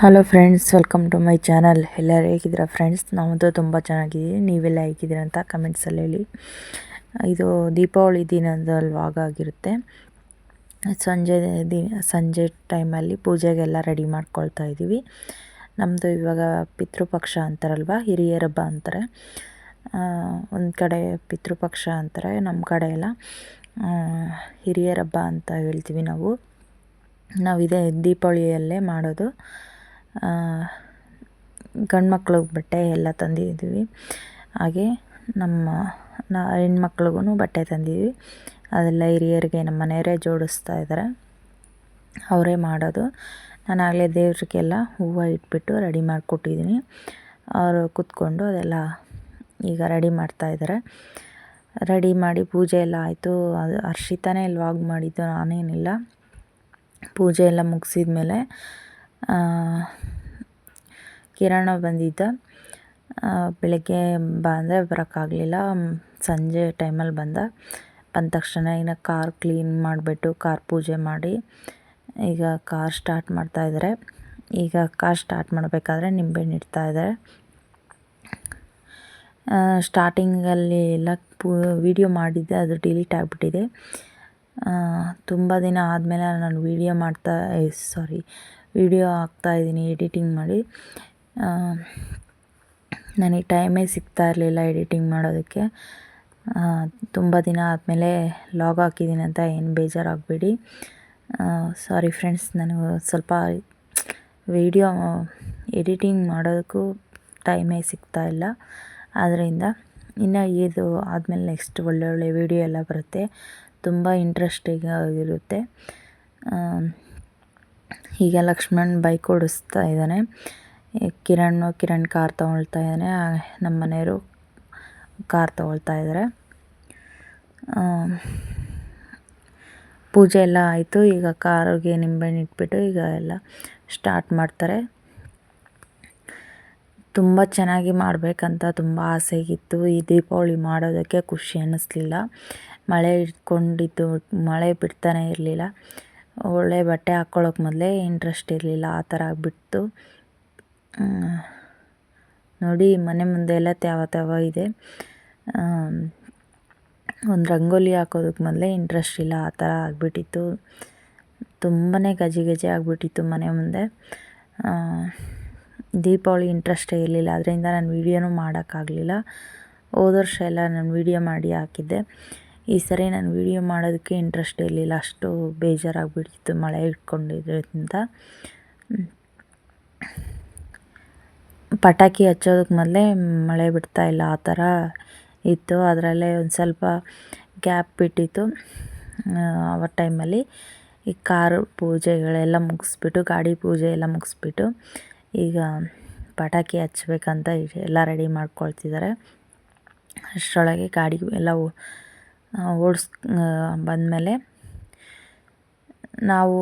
Hello friends welcome to my channel ಎಲ್ಲರೂ ಹೇಗಿದ್ದೀರಾ friends ನಾವಂತೂ ತುಂಬ ಚೆನ್ನಾಗಿದ್ದೀವಿ. ನೀವೆಲ್ಲ ಹೇಗಿದ್ದೀರಾ ಅಂತ ಕಮೆಂಟ್ಸಲ್ಲಿ ಹೇಳಿ. ಇದು ದೀಪಾವಳಿ ದಿನದ ವ್ಲಾಗ್ ಆಗಿರುತ್ತೆ. ಸಂಜೆ ದಿನ, ಸಂಜೆ ಟೈಮಲ್ಲಿ ಪೂಜೆಗೆಲ್ಲ ರೆಡಿ ಮಾಡ್ಕೊಳ್ತಾ ಇದ್ದೀವಿ. ನಮ್ಮದು ಇವಾಗ ಪಿತೃಪಕ್ಷ ಅಂತಾರಲ್ವ? ಹಿರಿಯರ ಹಬ್ಬ ಅಂತಾರೆ. ಒಂದು ಕಡೆ ಪಿತೃಪಕ್ಷ ಅಂತಾರೆ ನಮ್ಮ ಕಡೆ ಎಲ್ಲ. ಹಿರಿಯರ ಹಬ್ಬ ಅಂತ ಹೇಳ್ತೀವಿ ನಾವು. ನಾವು ಇದೇ ದೀಪಾವಳಿಯಲ್ಲೇ ಮಾಡೋದು. ಗಂಡು ಮಕ್ಳಿಗೆ ಬಟ್ಟೆ ಎಲ್ಲ ತಂದಿದ್ದೀವಿ. ಹಾಗೆ ನಮ್ಮ, ನಾ ಹೆಣ್ಮಕ್ಳಿಗೂ ಬಟ್ಟೆ ತಂದಿದ್ವಿ ಅದೆಲ್ಲ ಹಿರಿಯರಿಗೆ, ನಮ್ಮ ಮನೆಯವರೇ ಜೋಡಿಸ್ತಾ ಇದ್ದಾರೆ. ಅವರೇ ಮಾಡೋದು. ನಾನು ಆಗಲೇ ದೇವ್ರಿಗೆಲ್ಲ ಹೂವು ಇಟ್ಬಿಟ್ಟು ರೆಡಿ ಮಾಡಿಕೊಟ್ಟಿದ್ದೀನಿ. ಅವರು ಕೂತ್ಕೊಂಡು ಅದೆಲ್ಲ ಈಗ ರೆಡಿ ಮಾಡ್ತಾ ಇದ್ದಾರೆ. ರೆಡಿ ಮಾಡಿ ಪೂಜೆ ಎಲ್ಲ ಆಯಿತು. ಅದು ಹರ್ಷಿತಾನೇ ವಾಗ್ ಮಾಡಿದ್ದು ನಾನೇನಿಲ್ಲ. ಪೂಜೆ ಎಲ್ಲ ಮುಗಿಸಿದ ಮೇಲೆ ಕಿರಣ ಬಂದಿದ್ದ. ಬೆಳಗ್ಗೆ ಬಾ ಅಂದರೆ ಬರೋಕ್ಕಾಗಲಿಲ್ಲ. ಸಂಜೆ ಟೈಮಲ್ಲಿ ಬಂದ. ಬಂದ ತಕ್ಷಣ ಇನ್ನು ಕಾರ್ ಕ್ಲೀನ್ ಮಾಡಿಬಿಟ್ಟು ಕಾರ್ ಪೂಜೆ ಮಾಡಿ ಈಗ ಕಾರ್ ಸ್ಟಾರ್ಟ್ ಮಾಡ್ತಾಯಿದ್ದಾರೆ ಈಗ ಕಾರ್ ಸ್ಟಾರ್ಟ್ ಮಾಡಬೇಕಾದ್ರೆ ನಿಂಬೆಹಣ್ಣು ಇಡ್ತಾಯಿದ್ದಾರೆ ಸ್ಟಾರ್ಟಿಂಗಲ್ಲಿ ಎಲ್ಲ ಪೂ, ವೀಡಿಯೋ ಮಾಡಿದ್ದೆ, ಅದು ಡಿಲೀಟ್ ಆಗಿಬಿಟ್ಟಿದೆ. ತುಂಬ ದಿನ ಆದಮೇಲೆ ನಾನು ವೀಡಿಯೋ ಮಾಡ್ತಾ ಸಾರಿ ವೀಡಿಯೋ ಹಾಕ್ತಾಯಿದ್ದೀನಿ ಎಡಿಟಿಂಗ್ ಮಾಡಿ. ನನಗೆ ಟೈಮೇ ಸಿಗ್ತಾ ಇರಲಿಲ್ಲ ಎಡಿಟಿಂಗ್ ಮಾಡೋದಕ್ಕೆ. ತುಂಬ ದಿನ ಆದಮೇಲೆ ಲಾಗ್ ಹಾಕಿದ್ದೀನಿ ಅಂತ ಏನು ಬೇಜಾರಾಗಬೇಡಿ. ಸಾರಿ ಫ್ರೆಂಡ್ಸ್, ನನಗೆ ಸ್ವಲ್ಪ ವಿಡಿಯೋ ಎಡಿಟಿಂಗ್ ಮಾಡೋದಕ್ಕೂ ಟೈಮೇ ಸಿಗ್ತಾ ಇಲ್ಲ. ಆದ್ದರಿಂದ ಇನ್ನು ಇದು ಆದಮೇಲೆ ನೆಕ್ಸ್ಟ್ ಒಳ್ಳೊಳ್ಳೆ ವಿಡಿಯೋ ಎಲ್ಲ ಬರುತ್ತೆ. ತುಂಬ ಇಂಟ್ರೆಸ್ಟಿಂಗ್ ಆಗಿರುತ್ತೆ. ಈಗ ಲಕ್ಷ್ಮಣ್ ಬೈಕ್ ಓಡಿಸ್ತಾ ಇದ್ದಾನೆ. ಕಿರಣ್ ಕಿರಣ್ ಕಾರ್ ತೊಗೊಳ್ತಾ ಇದ್ದಾನೆ. ನಮ್ಮ ಮನೆಯವರು ಕಾರ್ ತೊಗೊಳ್ತಾ ಇದ್ದಾರೆ. ಪೂಜೆ ಎಲ್ಲ ಆಯಿತು. ಈಗ ಕಾರಿಗೆ ನಿಂಬೆಹಣ್ಣು ಇಟ್ಬಿಟ್ಟು ಈಗ ಎಲ್ಲ ಸ್ಟಾರ್ಟ್ ಮಾಡ್ತಾರೆ. ತುಂಬ ಚೆನ್ನಾಗಿ ಮಾಡಬೇಕಂತ ತುಂಬ ಆಸೆಗಿತ್ತು ಈ ದೀಪಾವಳಿ ಮಾಡೋದಕ್ಕೆ ಖುಷಿ ಅನ್ನಿಸ್ಲಿಲ್ಲ. ಮಳೆ ಇಟ್ಕೊಂಡಿದ್ದು, ಮಳೆ ಬಿಡ್ತಾನೆ ಇರಲಿಲ್ಲ. ಒಳ್ಳೆ ಬಟ್ಟೆ ಹಾಕ್ಕೊಳ್ಳೋಕೆ ಮೊದಲೇ ಇಂಟ್ರೆಸ್ಟ್ ಇರಲಿಲ್ಲ, ಆ ಥರ ಆಗಿಬಿಡ್ತು. ನೋಡಿ ಮನೆ ಮುಂದೆ ಎಲ್ಲ ತ್ಯಾವ ತ್ಯಾವ ಇದೆ. ಒಂದು ರಂಗೋಲಿ ಹಾಕೋದಕ್ಕೆ ಮೊದಲೇ ಇಂಟ್ರೆಸ್ಟ್ ಇಲ್ಲ, ಆ ಥರ ಆಗಿಬಿಟ್ಟಿತ್ತು. ತುಂಬಾ ಗಜಿ ಗಜಿ ಆಗಿಬಿಟ್ಟಿತ್ತು ಮನೆ ಮುಂದೆ. ದೀಪಾವಳಿ ಇಂಟ್ರೆಸ್ಟೇ ಇರಲಿಲ್ಲ, ಅದರಿಂದ ನಾನು ವೀಡಿಯೋನೂ ಮಾಡೋಕ್ಕಾಗಲಿಲ್ಲ ಹೋದ ವರ್ಷ ಎಲ್ಲ ನಾನು ವೀಡಿಯೋ ಮಾಡಿ ಹಾಕಿದ್ದೆ. ಈ ಸರಿ ನಾನು ವಿಡಿಯೋ ಮಾಡೋದಕ್ಕೆ ಇಂಟ್ರೆಸ್ಟ್ ಇರಲಿಲ್ಲ. ಅಷ್ಟು ಬೇಜಾರಾಗಿಬಿಡ್ತಿತ್ತು ಮಳೆ ಇಟ್ಕೊಂಡಿದ್ದರಿಂದ ಪಟಾಕಿ ಹಚ್ಚೋದಕ್ಕೆ ಮೊದಲೇ ಮಳೆ ಬಿಡ್ತಾಯಿಲ್ಲ ಆ ಥರ ಇತ್ತು. ಅದರಲ್ಲೇ ಒಂದು ಸ್ವಲ್ಪ ಗ್ಯಾಪ್ ಬಿಟ್ಟಿತ್ತು, ಆ ಟೈಮಲ್ಲಿ ಈ ಕಾರು ಪೂಜೆಗಳೆಲ್ಲ ಮುಗಿಸ್ಬಿಟ್ಟು, ಗಾಡಿ ಪೂಜೆ ಎಲ್ಲ ಮುಗಿಸ್ಬಿಟ್ಟು ಈಗ ಪಟಾಕಿ ಹಚ್ಬೇಕಂತ ಎಲ್ಲ ರೆಡಿ ಮಾಡ್ಕೊಳ್ತಿದ್ದಾರೆ. ಅಷ್ಟರೊಳಗೆ ಗಾಡಿ ಎಲ್ಲ ಓಡಿಸ್ ಬಂದಮೇಲೆ ನಾವು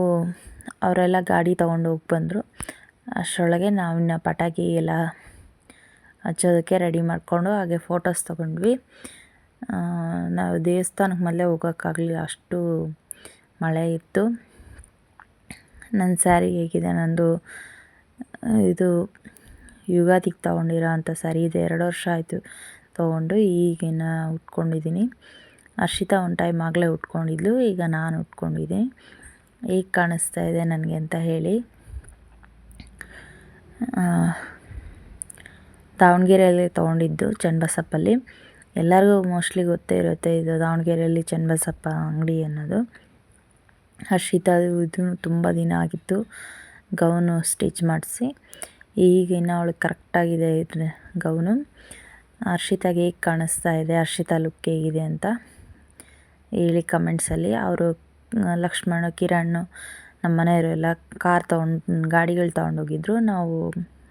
ಅವರೆಲ್ಲ ಗಾಡಿ ತೊಗೊಂಡು ಹೋಗಿ ಬಂದರು. ಅಷ್ಟರೊಳಗೆ ನಾವಿನ್ನ ಪಟಾಕಿ ಎಲ್ಲ ಹಚ್ಚೋದಕ್ಕೆ ರೆಡಿ ಮಾಡಿಕೊಂಡು ಹಾಗೆ ಫೋಟೋಸ್ ತೊಗೊಂಡ್ವಿ. ನಾವು ದೇವಸ್ಥಾನಕ್ಕೆ ಮೊದಲೇ ಹೋಗೋಕ್ಕಾಗಲಿಲ್ಲ, ಅಷ್ಟು ಮಳೆ ಇತ್ತು. ನನ್ನ ಸ್ಯಾರಿ ಹೇಗಿದೆ, ನಂದು ಇದು ಯುಗಾದಿಗೆ ತೊಗೊಂಡಿರೋ ಅಂಥ ಸ್ಯಾರಿ ಇದೆ, ಎರಡು ವರ್ಷ ಆಯಿತು ತೊಗೊಂಡು, ಈಗಿನ ಉಟ್ಕೊಂಡಿದ್ದೀನಿ. ಹರ್ಷಿತಾ ಒನ್ ಟೈಮ್ ಆಗಲೇ ಉಟ್ಕೊಂಡಿದ್ಲು, ಈಗ ನಾನು ಉಟ್ಕೊಂಡಿದ್ದೆ. ಹೇಗೆ ಕಾಣಿಸ್ತಾ ಇದೆ ನನಗೆ ಅಂತ ಹೇಳಿ. ದಾವಣಗೆರೆಯಲ್ಲಿ ತೊಗೊಂಡಿದ್ದು ಚನ್ನಬಸಪ್ಪಲ್ಲಿ. ಎಲ್ಲರಿಗೂ ಮೋಸ್ಟ್ಲಿ ಗೊತ್ತೇ ಇರುತ್ತೆ ಇದು ದಾವಣಗೆರೆಯಲ್ಲಿ ಚನ್ನಬಸಪ್ಪ ಅಂಗಡಿ ಅನ್ನೋದು. ಹರ್ಷಿತಾ ಇದು ತುಂಬ ದಿನ ಆಗಿತ್ತು, ಗೌನು ಸ್ಟಿಚ್ ಮಾಡಿಸಿ. ಈಗಿನ ಅವಳಿಗೆ ಕರೆಕ್ಟಾಗಿದೆ ಇದ್ರೆ ಗೌನು. ಹರ್ಷಿತಾಗೆ ಹೇಗೆ ಕಾಣಿಸ್ತಾ ಇದೆ, ಹರ್ಷಿತಾ ಲುಕ್ ಹೇಗಿದೆ ಅಂತ. ಹೇಳಿ ಕಮೆಂಟ್ಸಲ್ಲಿ ಅವರು ಲಕ್ಷ್ಮಣ, ಕಿರಣ್ ನಮ್ಮ ಮನೆಯವರೆಲ್ಲ ಕಾರ್ ತೊಗೊಂಡು, ಗಾಡಿಗಳು ತೊಗೊಂಡೋಗಿದ್ರು ನಾವು,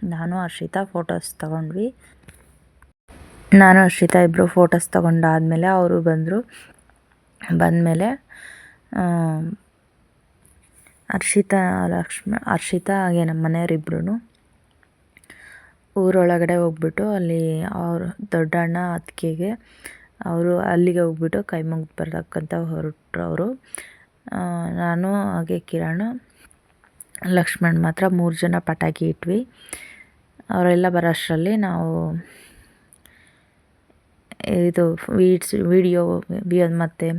ನಾನು, ಹರ್ಷಿತಾ ಫೋಟೋಸ್ ತೊಗೊಂಡ್ವಿ. ನಾನು, ಹರ್ಷಿತಾ ಇಬ್ಬರು ಫೋಟೋಸ್ ತೊಗೊಂಡಾದಮೇಲೆ ಅವರು ಬಂದರು. ಬಂದಮೇಲೆ ಹರ್ಷಿತಾ ಲಕ್ಷ್ಮ ಹರ್ಷಿತಾ ಹಾಗೆ ನಮ್ಮ ಮನೆಯವರಿಬ್ರು ಊರೊಳಗಡೆ ಹೋಗ್ಬಿಟ್ಟು ಅಲ್ಲಿ ಅವರು ದೊಡ್ಡಣ್ಣ ಅತ್ತಿಗೆಗೆ ಅವರು ಅಲ್ಲಿಗೆ ಹೋಗ್ಬಿಟ್ಟು ಕೈ ಮುಗ್ದು ಬರ್ತಕ್ಕಂಥ ಹೊರಟ್ರು ಅವರು. ನಾನು, ಹಾಗೆ ಕಿರಣ್, ಲಕ್ಷ್ಮಣ್ ಮಾತ್ರ ಮೂರು ಜನ ಪಟಾಕಿ ಇಟ್ವಿ. ಅವರೆಲ್ಲ ಬರೋಷ್ಟರಲ್ಲಿ ನಾವು ಇದು ವೀಡ್ಸ್, ವೀಡಿಯೋ ಮತ್ತು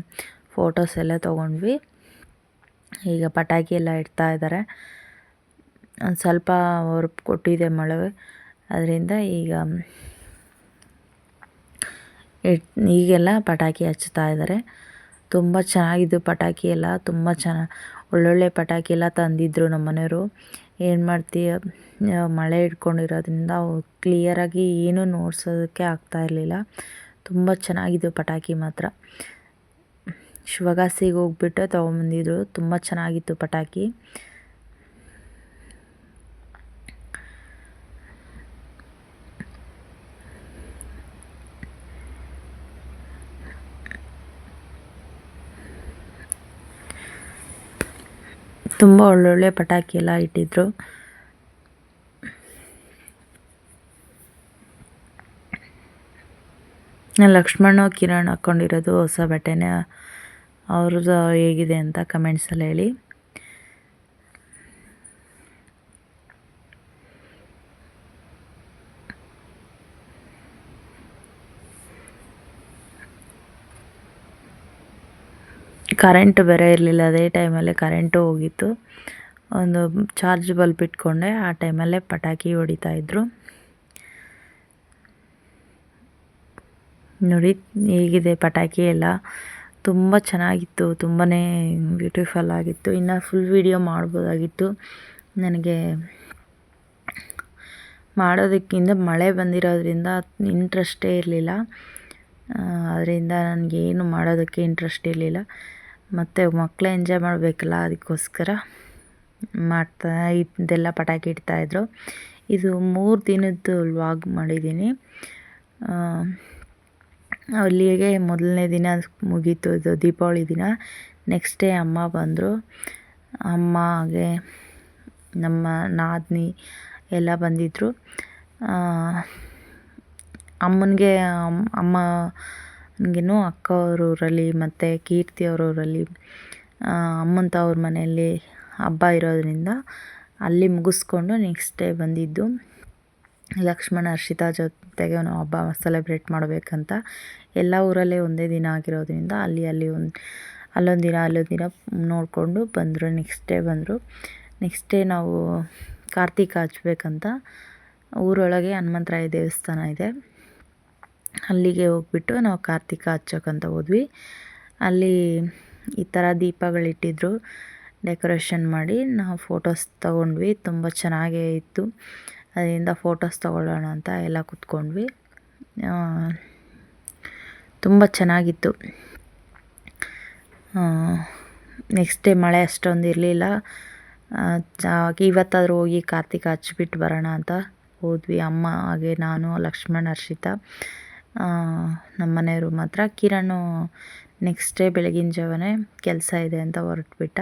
ಫೋಟೋಸ್ ಎಲ್ಲ ತೊಗೊಂಡ್ವಿ. ಈಗ ಪಟಾಕಿ ಎಲ್ಲ ಇಡ್ತಾ ಇದ್ದಾರೆ. ಒಂದು ಸ್ವಲ್ಪ ಅವ್ರು ಕೊಟ್ಟಿದೆ ಮಳೆ ಅದರಿಂದ ಈಗ ಈಗೆಲ್ಲ ಪಟಾಕಿ ಹಚ್ತಾ ಇದ್ದಾರೆ. ತುಂಬ ಚೆನ್ನಾಗಿದ್ದು ಪಟಾಕಿ ಎಲ್ಲ, ತುಂಬ ಚೆನ್ನ, ಒಳ್ಳೊಳ್ಳೆ ಪಟಾಕಿ ಎಲ್ಲ ತಂದಿದ್ದರು ನಮ್ಮ ಮನೆಯವರು. ಏನು ಮಾಡ್ತೀಯ? ಮಳೆ ಹಿಡ್ಕೊಂಡಿರೋದ್ರಿಂದ ಅವು ಕ್ಲಿಯರಾಗಿ ಏನೂ ನೋಡ್ಸೋದಕ್ಕೆ ಆಗ್ತಾ ಇರಲಿಲ್ಲ. ತುಂಬ ಚೆನ್ನಾಗಿದ್ದು ಪಟಾಕಿ ಮಾತ್ರ. ಶಿವಗಾಸಿಗೆ ಹೋಗ್ಬಿಟ್ಟು ತೊಗೊಂಬಂದಿದ್ರು. ತುಂಬ ಚೆನ್ನಾಗಿತ್ತು ಪಟಾಕಿ. ತುಂಬ ಒಳ್ಳೊಳ್ಳೆ ಪಟಾಕಿ ಎಲ್ಲ ಇಟ್ಟಿದ್ರು. ಲಕ್ಷ್ಮಣ ಕಿರಣ್ ಹಾಕ್ಕೊಂಡಿರೋದು ಹೊಸ ಬಟ್ಟೆನೇ. ಅವ್ರದ್ದು ಹೇಗಿದೆ ಅಂತ ಕಮೆಂಟ್ಸಲ್ಲಿ ಹೇಳಿ. ಕರೆಂಟ್ ಬೇರೆ ಇರಲಿಲ್ಲ, ಅದೇ ಟೈಮಲ್ಲೇ ಕರೆಂಟು ಹೋಗಿತ್ತು. ಒಂದು ಚಾರ್ಜ್ ಬಲ್ಪ್ ಇಟ್ಕೊಂಡೆ, ಆ ಟೈಮಲ್ಲೇ ಪಟಾಕಿ ಹೊಡಿತಾ ಇದ್ದರು ನೋಡಿ, ಹೇಗಿದೆ ಪಟಾಕಿ ಎಲ್ಲ. ತುಂಬ ಚೆನ್ನಾಗಿತ್ತು ತುಂಬಾ ಬ್ಯೂಟಿಫುಲ್ ಆಗಿತ್ತು. ಇನ್ನು ಫುಲ್ ವೀಡಿಯೋ ಮಾಡ್ಬೋದಾಗಿತ್ತು. ನನಗೆ ಮಾಡೋದಕ್ಕಿಂತ ಮಳೆ ಬಂದಿರೋದ್ರಿಂದ ಇಂಟ್ರೆಸ್ಟೇ ಇರಲಿಲ್ಲ. ಅದರಿಂದ ನನಗೇನು ಮಾಡೋದಕ್ಕೆ ಇಂಟ್ರೆಸ್ಟ್ ಇರಲಿಲ್ಲ. ಮತ್ತು ಮಕ್ಕಳು ಎಂಜಾಯ್ ಮಾಡಬೇಕಲ್ಲ ಅದಕ್ಕೋಸ್ಕರ ಮಾಡ್ತಾ ಇದೆಲ್ಲ ಪಟಾಕಿ ಇಡ್ತಾಯಿದ್ರು ಇದು ಮೂರು ದಿನದ್ದು ವ್ಲಾಗ್ ಮಾಡಿದ್ದೀನಿ ಅಲ್ಲಿಗೆ ಮೊದಲನೇ ದಿನ ಮುಗೀತು ಇದು ದೀಪಾವಳಿ ದಿನ. ನೆಕ್ಸ್ಟ್ ಡೇ ಅಮ್ಮ ಬಂದರು. ಅಮ್ಮ ಹಾಗೆ ನಮ್ಮ ನಾದಿನಿ ಎಲ್ಲ ಬಂದಿದ್ದರು ಅಮ್ಮನಿಗೆ, ಅಮ್ಮ ನನಗೇನು ಅಕ್ಕ ಅವ್ರ ಊರಲ್ಲಿ ಮತ್ತು ಕೀರ್ತಿ ಅವ್ರ ಊರಲ್ಲಿ ಅಮ್ಮನ ತವ್ರ ಮನೆಯಲ್ಲಿ ಹಬ್ಬ ಇರೋದರಿಂದ ಅಲ್ಲಿ ಮುಗಿಸ್ಕೊಂಡು ನೆಕ್ಸ್ಟ್ ಡೇ ಬಂದಿದ್ದು ಲಕ್ಷ್ಮಣ ಹರ್ಷಿತಾ ಜೊತೆಗೆ ನಾವು ಹಬ್ಬ ಸೆಲೆಬ್ರೇಟ್ ಮಾಡಬೇಕಂತ. ಎಲ್ಲ ಊರಲ್ಲೇ ಒಂದೇ ದಿನ ಆಗಿರೋದ್ರಿಂದ ಅಲ್ಲಿ ಅಲ್ಲಿ ಒಂದು, ಅಲ್ಲೊಂದು ದಿನ ಅಲ್ಲೊಂದು ದಿನ ನೋಡಿಕೊಂಡು ಬಂದರು ನೆಕ್ಸ್ಟ್ ಡೇ ಬಂದರು. ನೆಕ್ಸ್ಟ್ ಡೇ ನಾವು ಕಾರ್ತಿಕ ಹಚ್ಬೇಕಂತ. ಊರೊಳಗೆ ಹನುಮಂತರಾಯ ದೇವಸ್ಥಾನ ಇದೆ. ಅಲ್ಲಿಗೆ ಹೋಗ್ಬಿಟ್ಟು ನಾವು ಕಾರ್ತಿಕ ಹಚ್ಚೋಕ್ಕಂತ ಹೋದ್ವಿ. ಅಲ್ಲಿ ಈ ಥರ ದೀಪಗಳಿಟ್ಟಿದ್ರು. ಡೆಕೋರೇಷನ್ ಮಾಡಿ ನಾವು ಫೋಟೋಸ್ ತೊಗೊಂಡ್ವಿ. ತುಂಬ ಚೆನ್ನಾಗೇ ಇತ್ತು. ಅದರಿಂದ ಫೋಟೋಸ್ ತೊಗೊಳ್ಳೋಣ ಅಂತ ಎಲ್ಲ ಕೂತ್ಕೊಂಡ್ವಿ. ತುಂಬ ಚೆನ್ನಾಗಿತ್ತು. ನೆಕ್ಸ್ಟ್ ಡೇ ಮಳೆ ಅಷ್ಟೊಂದು ಇರಲಿಲ್ಲ. ಇವತ್ತಾದರೂ ಹೋಗಿ ಕಾರ್ತಿಕ ಹಚ್ಬಿಟ್ಟು ಬರೋಣ ಅಂತ ಹೋದ್ವಿ. ಅಮ್ಮ ಹಾಗೆ ನಾನು, ಲಕ್ಷ್ಮಣ್, ಹರ್ಷಿತಾ. ನಮ್ಮ ಮನೆಯವರು ಮಾತ್ರ. ಕಿರಣ್ ನೆಕ್ಸ್ಟ್ ಡೇ ಬೆಳಗಿನ ಜಾವನೇ ಕೆಲಸ ಇದೆ ಅಂತ ಹೊರಟ್ಬಿಟ್ಟ.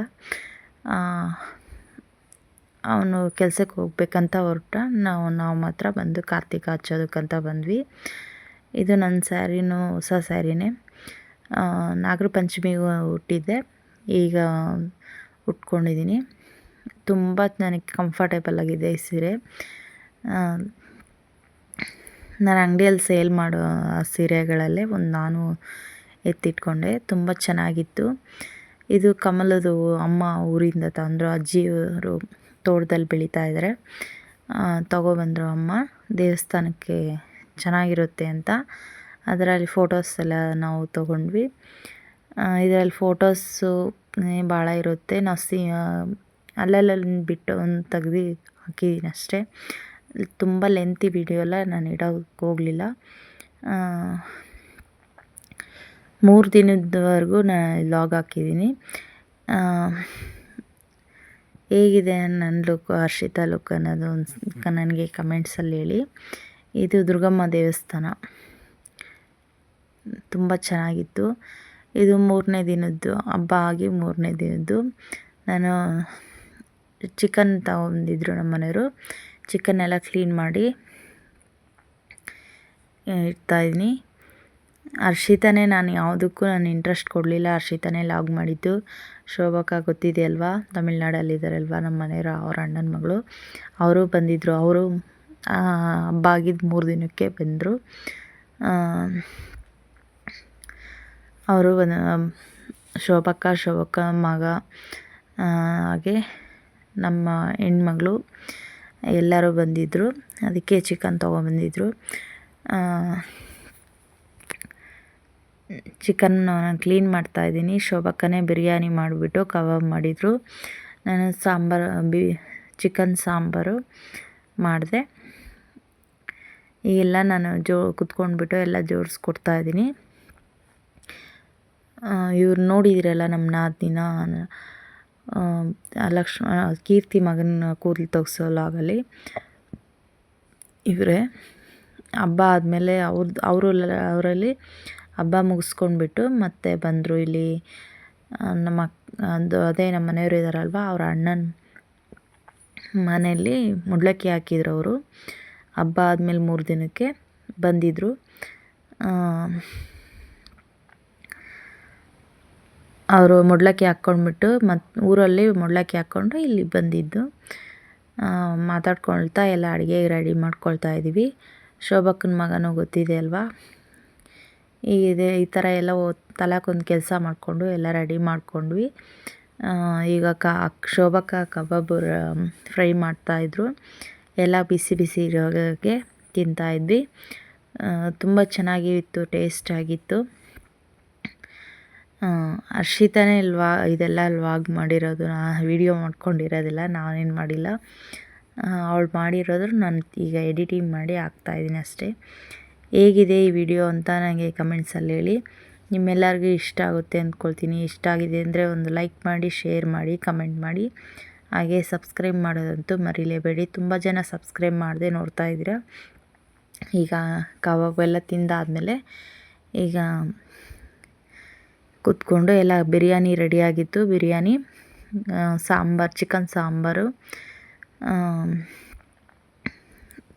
ಅವನು ಕೆಲಸಕ್ಕೆ ಹೋಗ್ಬೇಕಂತ ಹೊರಟ ನಾವು ನಾವು ಮಾತ್ರ ಬಂದು ಕಾರ್ತಿಕ ಹಚ್ಚೋದಕ್ಕಂತ ಬಂದ್ವಿ. ಇದು ನನ್ನ ಸ್ಯಾರಿನೂ ಹೊಸ ಸ್ಯಾರಿನೇ. ನಾಗರ ಪಂಚಮಿಗೂ ಹುಟ್ಟಿದ್ದೆ ಈಗ ಉಟ್ಕೊಂಡಿದ್ದೀನಿ. ತುಂಬ ನನಗೆ ಕಂಫರ್ಟೇಬಲ್ ಆಗಿದೆ ಈ ಸೀರೆ. ನಾನು ಅಂಗಡಿಯಲ್ಲಿ ಸೇಲ್ ಮಾಡೋ ಸೀರೆಗಳಲ್ಲೇ ಒಂದು ನಾನು ಎತ್ತಿಟ್ಕೊಂಡೆ. ತುಂಬ ಚೆನ್ನಾಗಿತ್ತು. ಇದು ಕಮಲದು ಅಮ್ಮ ಊರಿಂದ ತಂದರು. ಅಜ್ಜಿಯವರು ತೋಟದಲ್ಲಿ ಬೆಳೀತಾ ಇದ್ದಾರೆ. ತಗೊಬಂದರು ಅಮ್ಮ. ದೇವಸ್ಥಾನಕ್ಕೆ ಚೆನ್ನಾಗಿರುತ್ತೆ ಅಂತ. ಅದರಲ್ಲಿ ಫೋಟೋಸ್ ಎಲ್ಲ ನಾವು ತೊಗೊಂಡ್ವಿ. ಇದರಲ್ಲಿ ಫೋಟೋಸು ಭಾಳ ಇರುತ್ತೆ. ನಾವು ಸಿ ಅಲ್ಲಲ್ಲಿ ಬಿಟ್ಟು ಒಂದು ತೆಗ್ದು ಹಾಕಿದ್ದೀನಿ ಅಷ್ಟೇ. ತುಂಬ ಲೆಂತಿ ವಿಡಿಯೋ ಎಲ್ಲ ನಾನು ಇಡೋಕ್ಕೆ ಹೋಗಲಿಲ್ಲ. ಮೂರು ದಿನದವರೆಗೂ ನಾನು ಲಾಗ್ ಹಾಕಿದ್ದೀನಿ. ಹೇಗಿದೆ ನನ್ನ ಲುಕ್ ಹರ್ಷಿತಾ ಲುಕ್ ಅನ್ನೋದು ಒಂದು ನನಗೆ ಕಮೆಂಟ್ಸಲ್ಲಿ ಹೇಳಿ. ಇದು ದುರ್ಗಮ್ಮ ದೇವಸ್ಥಾನ. ತುಂಬ ಚೆನ್ನಾಗಿತ್ತು. ಇದು ಮೂರನೇ ದಿನದ್ದು, ಹಬ್ಬ ಆಗಿ ಮೂರನೇ ದಿನದ್ದು. ನಾನು ಚಿಕನ್ ತಗೊಂಡಿದ್ರು ನಮ್ಮ ಮನೆಯವರು ಚಿಕನ್ ಎಲ್ಲ ಕ್ಲೀನ್ ಮಾಡಿ ಇಡ್ತಾಯಿದ್ದೀನಿ ಹರ್ಷಿತಾನೇ ನಾನು ಯಾವುದಕ್ಕೂ ನಾನು ಇಂಟ್ರೆಸ್ಟ್ ಕೊಡಲಿಲ್ಲ. ಹರ್ಷಿತಾನೇ ಲಾಗ್ ಮಾಡಿದ್ದು. ಶೋಭಕ್ಕ ಗೊತ್ತಿದೆಯಲ್ವಾ? ತಮಿಳ್ನಾಡಲ್ಲಿದ್ದಾರಲ್ವ ನಮ್ಮ ಮನೆಯವರು, ಅವ್ರ ಅಣ್ಣನ ಮಗಳು. ಅವರು ಬಂದಿದ್ದರು ಅವರು ಹಬ್ಬ ಆಗಿದ್ದು ಮೂರು ದಿನಕ್ಕೆ ಬಂದರು. ಅವರು ಶೋಭಕ್ಕ ಶೋಭಕ್ಕ ಮಗ ಹಾಗೆ ನಮ್ಮ ಹೆಣ್ಮಗಳು ಎಲ್ಲರೂ ಬಂದಿದ್ದರು ಅದಕ್ಕೆ ಚಿಕನ್ ತೊಗೊಬಂದಿದ್ರು ಚಿಕನ್ ನಾನು ಕ್ಲೀನ್ ಮಾಡ್ತಾಯಿದ್ದೀನಿ ಶೋಭಕ್ಕನೇ ಬಿರಿಯಾನಿ ಮಾಡಿಬಿಟ್ಟು ಕಬಾಬ್ ಮಾಡಿದರು. ನಾನು ಸಾಂಬಾರು, ಬಿ, ಚಿಕನ್ ಸಾಂಬಾರು ಮಾಡಿದೆ. ಎಲ್ಲ ನಾನು ಜೋ, ಕುತ್ಕೊಂಡ್ಬಿಟ್ಟು ಎಲ್ಲ ಜೋಡಿಸ್ಕೊಡ್ತಾಯಿದ್ದೀನಿ ಇವ್ರು ನೋಡಿದಿರಲ್ಲ ನಮ್ಮ ನಾದಿನ ಲಕ್ಷ್ಮ ಕೀರ್ತಿ ಮಗನ ಕೂದಲು ತೆಗ್ಸೋ ಇವರೇ, ಹಬ್ಬ ಆದಮೇಲೆ ಅವ್ರದ್ದು ಅವರು ಅವರಲ್ಲಿ ಹಬ್ಬ ಮುಗಿಸ್ಕೊಂಡ್ಬಿಟ್ಟು ಮತ್ತೆ ಬಂದರು ಇಲ್ಲಿ ನಮ್ಮ ಅದು ಅದೇ ನಮ್ಮ ಮನೆಯವರು ಇದ್ದಾರಲ್ವ ಅವ್ರ ಅಣ್ಣನ ಮನೆಯಲ್ಲಿ ಮುಡ್ಲಕ್ಕಿ ಹಾಕಿದ್ರು ಅವರು. ಹಬ್ಬ ಆದಮೇಲೆ ಮೂರು ದಿನಕ್ಕೆ ಬಂದಿದ್ದರು ಅವರು ಮೊಡ್ಲಕ್ಕಿ ಹಾಕ್ಕೊಂಡ್ಬಿಟ್ಟು ಮತ್ತು ಊರಲ್ಲಿ ಮೊಡ್ಲಕ್ಕಿ ಹಾಕ್ಕೊಂಡು ಇಲ್ಲಿ ಬಂದಿದ್ದು. ಮಾತಾಡ್ಕೊಳ್ತಾ ಎಲ್ಲ ಅಡುಗೆ ರೆಡಿ ಮಾಡ್ಕೊಳ್ತಾ ಇದ್ದೀವಿ. ಶೋಭಕ್ಕನ ಮಗನೂ ಗೊತ್ತಿದೆ ಅಲ್ವಾ? ಇದೆ ಈ ಥರ ಎಲ್ಲ ತಲಾಕೊಂದು ಕೆಲಸ ಮಾಡಿಕೊಂಡು ಎಲ್ಲ ರೆಡಿ ಮಾಡ್ಕೊಂಡ್ವಿ. ಈಗ ಕ, ಶೋಭಕ್ಕ ಕಬಾಬ್ ಫ್ರೈ ಮಾಡ್ತಾಯಿದ್ರು ಎಲ್ಲ ಬಿಸಿ ಬಿಸಿ ಇರೋಗೆ ತಿಂತಾಯಿದ್ವಿ ತುಂಬ ಚೆನ್ನಾಗಿತ್ತು, ಟೇಸ್ಟಾಗಿತ್ತು. ಹರ್ಷಿತಾನೇ ಇಲ್ವಾ? ಇದೆಲ್ಲ ಲ್ವಾಗ್ ಮಾಡಿರೋದು. ನಾ ವೀಡಿಯೋ ಮಾಡ್ಕೊಂಡಿರೋದಿಲ್ಲ. ನಾನೇನು ಮಾಡಿಲ್ಲ. ಅವಳು ಮಾಡಿರೋದು ನಾನು ಈಗ ಎಡಿಟಿಂಗ್ ಮಾಡಿ ಹಾಕ್ತಾಯಿದ್ದೀನಿ ಅಷ್ಟೇ. ಹೇಗಿದೆ ಈ ವಿಡಿಯೋ ಅಂತ ನನಗೆ ಕಮೆಂಟ್ಸಲ್ಲಿ ಹೇಳಿ. ನಿಮ್ಮೆಲ್ಲರಿಗೂ ಇಷ್ಟ ಆಗುತ್ತೆ ಅಂದ್ಕೊಳ್ತೀನಿ ಇಷ್ಟ ಆಗಿದೆ ಅಂದರೆ ಒಂದು ಲೈಕ್ ಮಾಡಿ ಶೇರ್ ಮಾಡಿ ಕಮೆಂಟ್ ಮಾಡಿ. ಹಾಗೆ ಸಬ್ಸ್ಕ್ರೈಬ್ ಮಾಡೋದಂತೂ ಮರಿಲೇಬೇಡಿ. ತುಂಬ ಜನ ಸಬ್ಸ್ಕ್ರೈಬ್ ಮಾಡದೆ ನೋಡ್ತಾ ಇದ್ದೀರಾ. ಈಗ ಕಬಾಬ್ ಎಲ್ಲ ತಿಂದಾದಮೇಲೆ ಈಗ ಕೂತ್ಕೊಂಡು ಎಲ್ಲ ಬಿರಿಯಾನಿ ರೆಡಿಯಾಗಿತ್ತು. ಬಿರಿಯಾನಿ ಸಾಂಬಾರು, ಚಿಕನ್ ಸಾಂಬಾರು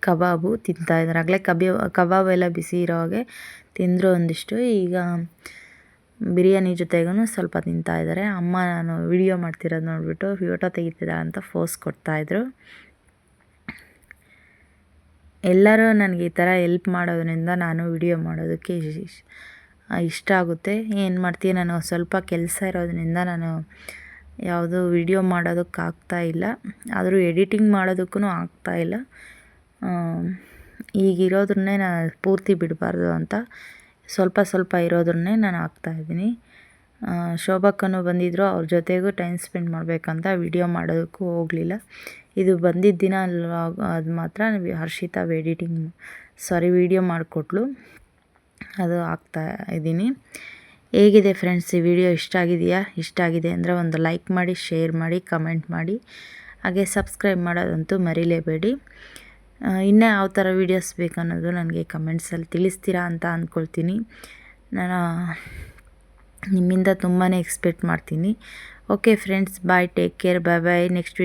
ಕಬಾಬು ತಿಂತಾಯಿದ್ದಾರೆ ಆಗಲೇ ಕಬಿ, ಕಬಾಬ್ ಎಲ್ಲ ಬಿಸಿ ಇರೋ ಹಾಗೆ ತಿಂದರು ಒಂದಿಷ್ಟು. ಈಗ ಬಿರಿಯಾನಿ ಜೊತೆಗೂ ಸ್ವಲ್ಪ ತಿಂತಾಯಿದ್ದಾರೆ ಅಮ್ಮ ನಾನು ವಿಡಿಯೋ ಮಾಡ್ತಿರೋದು ನೋಡಿಬಿಟ್ಟು ಫೋಟೋ ತೆಗಿತಿದ್ದ ಅಂತ ಫೋಸ್ ಕೊಡ್ತಾಯಿದ್ರು ಎಲ್ಲರೂ ನನಗೆ ಈ ಥರ ಎಲ್ಪ್ ಮಾಡೋದ್ರಿಂದ ನಾನು ವಿಡಿಯೋ ಮಾಡೋದಕ್ಕೆ ಇಷ್ಟ ಆಗುತ್ತೆ. ಏನು ಮಾಡ್ತೀಯ? ನಾನು ಸ್ವಲ್ಪ ಕೆಲಸ ಇರೋದ್ರಿಂದ ನಾನು ಯಾವುದು ವಿಡಿಯೋ ಮಾಡೋದಕ್ಕೆ ಇಲ್ಲ. ಆದರೂ ಎಡಿಟಿಂಗ್ ಮಾಡೋದಕ್ಕೂ ಆಗ್ತಾ ಇಲ್ಲ. ಈಗಿರೋದ್ರನ್ನೇ ನಾನು ಪೂರ್ತಿ ಬಿಡಬಾರ್ದು ಅಂತ ಸ್ವಲ್ಪ ಸ್ವಲ್ಪ ಇರೋದ್ರನ್ನೇ ನಾನು ಹಾಕ್ತಾಯಿದ್ದೀನಿ ಶೋಭಕ್ಕನೂ ಬಂದಿದ್ದರು ಅವ್ರ ಜೊತೆಗೂ ಟೈಮ್ ಸ್ಪೆಂಡ್ ಮಾಡಬೇಕಂತ ವಿಡಿಯೋ ಮಾಡೋದಕ್ಕೂ ಹೋಗಲಿಲ್ಲ. ಇದು ಬಂದಿದ್ದ ದಿನ ಅದು ಮಾತ್ರ ಹರ್ಷಿತಾ ಎಡಿಟಿಂಗ್, ಸಾರಿ, ವಿಡಿಯೋ ಮಾಡಿಕೊಟ್ಲು. ಅದು ಆಗ್ತಾ ಇದ್ದೀನಿ. ಹೇಗಿದೆ ಫ್ರೆಂಡ್ಸ್ ಈ ವಿಡಿಯೋ ಇಷ್ಟ ಆಗಿದೆಯಾ? ಇಷ್ಟ ಆಗಿದೆ ಅಂದರೆ ಒಂದು ಲೈಕ್ ಮಾಡಿ ಶೇರ್ ಮಾಡಿ ಕಮೆಂಟ್ ಮಾಡಿ. ಹಾಗೆ ಸಬ್ಸ್ಕ್ರೈಬ್ ಮಾಡೋದಂತೂ ಮರಿಲೇಬೇಡಿ. ಇನ್ನೂ ಯಾವ ಥರ ವೀಡಿಯೋಸ್ ಬೇಕನ್ನೋದು ನನಗೆ ಕಮೆಂಟ್ಸಲ್ಲಿ ತಿಳಿಸ್ತೀರಾ ಅಂತ ಅಂದ್ಕೊಳ್ತೀನಿ ನಾನು ನಿಮ್ಮಿಂದ ತುಂಬಾ ಎಕ್ಸ್ಪೆಕ್ಟ್ ಮಾಡ್ತೀನಿ. Okay friends bye take care bye bye next